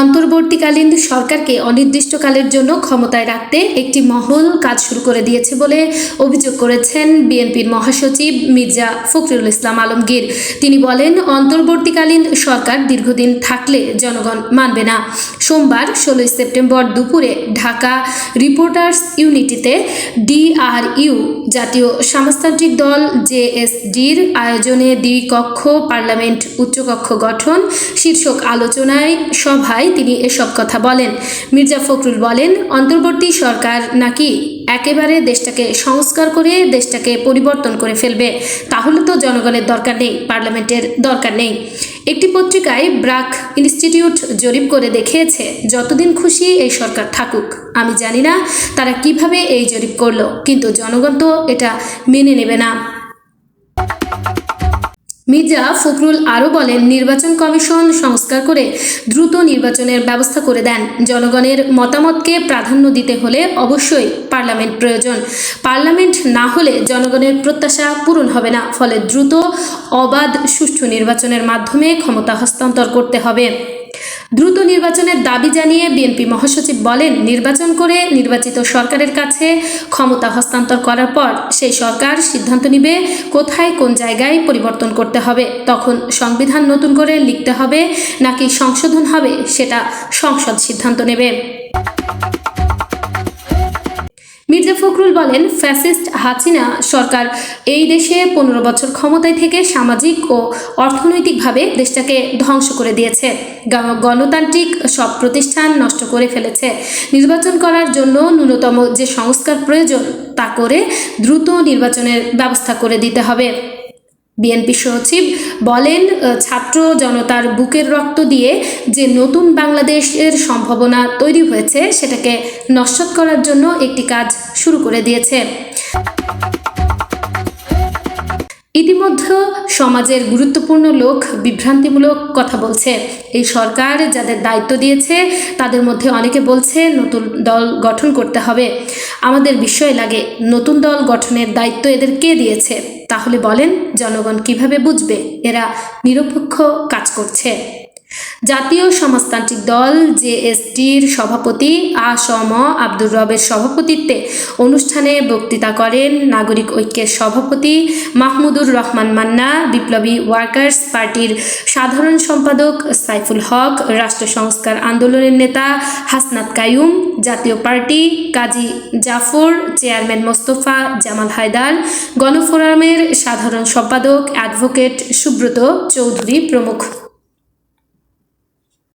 অন্তর্বর্তীকালীন সরকারকে অনির্দিষ্টকালের জন্য ক্ষমতায় রাখতে একটি মহল কাজ শুরু করে দিয়েছে বলে অভিযোগ করেছেন বিএনপির মহাসচিব মির্জা ফখরুল ইসলাম আলমগীর। তিনি বলেন, অন্তর্বর্তীকালীন সরকার দীর্ঘদিন থাকলে জনগণ মানবে না। সোমবার, ষোলোই সেপ্টেম্বর দুপুরে ঢাকা রিপোর্টার্স ইউনিটিতে ডিআরইউ জাতীয় সমাজতান্ত্রিক দল জেএসডির আয়োজনে দ্বিকক্ষ পার্লামেন্ট উচ্চকক্ষ গঠন, শীর্ষক আলোচনায় সভায় তিনি এসব কথা বলেন। মির্জা ফখরুল বলেন, অন্তর্বর্তী সরকার নাকি একেবারে দেশটাকে সংস্কার করে, দেশটাকে পরিবর্তন করে ফেলবে। তাহলে তো জনগণের দরকার নেই, পার্লামেন্টের দরকার নেই। একটি পত্রিকায় ব্রাক ইনস্টিটিউট জরিপ করে দেখিয়েছে, যতদিন খুশি এই সরকার থাকুক। আমি জানি না তারা কীভাবে এই জরিপ করল, কিন্তু জনগণ তো এটা মেনে নেবে না। মির্জা ফখরুল আরও বলেন, নির্বাচন কমিশন সংস্কার করে দ্রুত নির্বাচনের ব্যবস্থা করে দেন। জনগণের মতামতকে প্রাধান্য দিতে হলে অবশ্যই পার্লামেন্ট প্রয়োজন। পার্লামেন্ট না হলে জনগণের প্রত্যাশা পূরণ হবে না। ফলে দ্রুত অবাধ সুষ্ঠু নির্বাচনের মাধ্যমে ক্ষমতা হস্তান্তর করতে হবে। দ্রুত নির্বাচনের দাবি জানিয়ে বিএনপি মহাসচিব বলেন, নির্বাচন করে নির্বাচিত সরকারের কাছে ক্ষমতা হস্তান্তর করার পর সেই সরকার সিদ্ধান্ত নিবে কোথায় কোন জায়গায় পরিবর্তন করতে হবে। তখন সংবিধান নতুন করে লিখতে হবে নাকি সংশোধন হবে সেটা সংসদ সিদ্ধান্ত নেবে। ফখরুল বলেন, ফ্যাসিস্ট হাসিনা সরকার এই দেশে পনেরো বছর ক্ষমতায় থেকে সামাজিক ও অর্থনৈতিকভাবে দেশটাকে ধ্বংস করে দিয়েছে। গণতান্ত্রিক সব প্রতিষ্ঠান নষ্ট করে ফেলেছে। নির্বাচন করার জন্য ন্যূনতম যে সংস্কার প্রয়োজন, তা করে দ্রুত নির্বাচনের ব্যবস্থা করে দিতে হবে। বিএনপি সচিব বলেন ছাত্র জনতার বুকের রক্ত দিয়ে যে নতুন বাংলাদেশের সম্ভাবনা তৈরি হয়েছে, সেটাকে নস্বত করার জন্য একটি কাজ শুরু করে দিয়েছে। ইতিমধ্যে সমাজের গুরুত্বপূর্ণ লোক বিভ্রান্তিমূলক কথা বলছে। এই সরকার যাদের দায়িত্ব দিয়েছে, তাদের মধ্যে অনেকে বলছে নতুন দল গঠন করতে হবে। আমাদের বিষয় লাগে, নতুন দল গঠনের দায়িত্ব এদের কে দিয়েছে? তাহলে বলেন, জনগণ কীভাবে বুঝবে? এরা নিরপেক্ষ কাজ করছে। জাতীয় সমাজতান্ত্রিক দল জেএসটির সভাপতি আসম আব্দুর রবের সভাপতিত্বে অনুষ্ঠানে বক্তৃতা করেন নাগরিক ঐক্যের সভাপতি মাহমুদুর রহমান মান্না, বিপ্লবী ওয়ার্কার্স পার্টির সাধারণ সম্পাদক সাইফুল হক, রাষ্ট্র সংস্কার আন্দোলনের নেতা হাসনাত কায়ুম, জাতীয় পার্টি কাজী জাফর, চেয়ারম্যান মোস্তফা জামাল হায়দার, গণফোরামের সাধারণ সম্পাদক অ্যাডভোকেট সুব্রত চৌধুরী প্রমুখ।